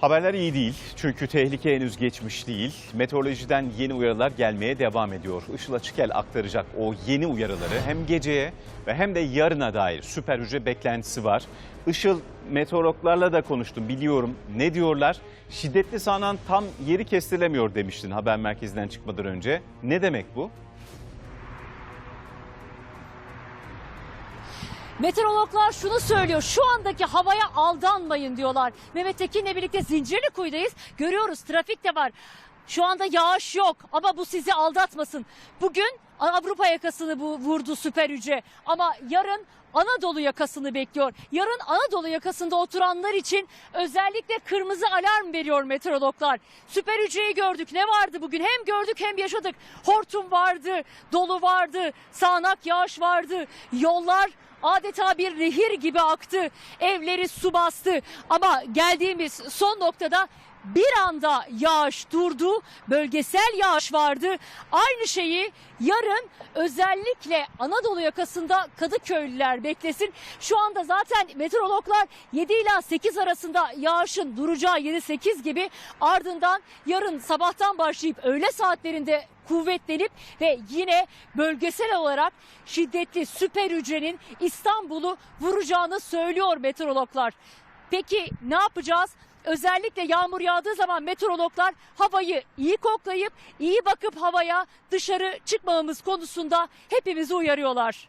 Haberler iyi değil çünkü tehlike henüz geçmiş değil. Meteorolojiden yeni uyarılar gelmeye devam ediyor. Işıl Açıkel aktaracak o yeni uyarıları hem geceye ve hem de yarına dair süper hücre beklentisi var. Işıl meteorologlarla da konuştum biliyorum. Ne diyorlar? Şiddetli sağanan tam yeri kestirilemiyor demiştin haber merkezinden çıkmadan önce. Ne demek bu? Meteorologlar şunu söylüyor. Şu andaki havaya aldanmayın diyorlar. Mehmet Tekin'le birlikte Zincirlikuyu'dayız. Görüyoruz trafik de var. Şu anda yağış yok ama bu sizi aldatmasın. Bugün Avrupa yakasını bu vurdu süper hücre ama yarın Anadolu yakasını bekliyor. Yarın Anadolu yakasında oturanlar için özellikle kırmızı alarm veriyor meteorologlar. Süper hücreyi gördük. Ne vardı bugün? Hem gördük hem yaşadık. Hortum vardı, dolu vardı, sağanak yağış vardı. Yollar adeta bir nehir gibi aktı. Evleri su bastı. Ama geldiğimiz son noktada bir anda yağış durdu. Bölgesel yağış vardı. Aynı şeyi yarın özellikle Anadolu yakasında Kadıköylüler beklesin. Şu anda zaten meteorologlar 7 ila 8 arasında yağışın duracağı 7-8 gibi ardından yarın sabahtan başlayıp öğle saatlerinde kuvvetlenip ve yine bölgesel olarak şiddetli süper hücrenin İstanbul'u vuracağını söylüyor meteorologlar. Peki ne yapacağız? Özellikle yağmur yağdığı zaman meteorologlar havayı iyi koklayıp iyi bakıp havaya dışarı çıkmamamız konusunda hepimizi uyarıyorlar.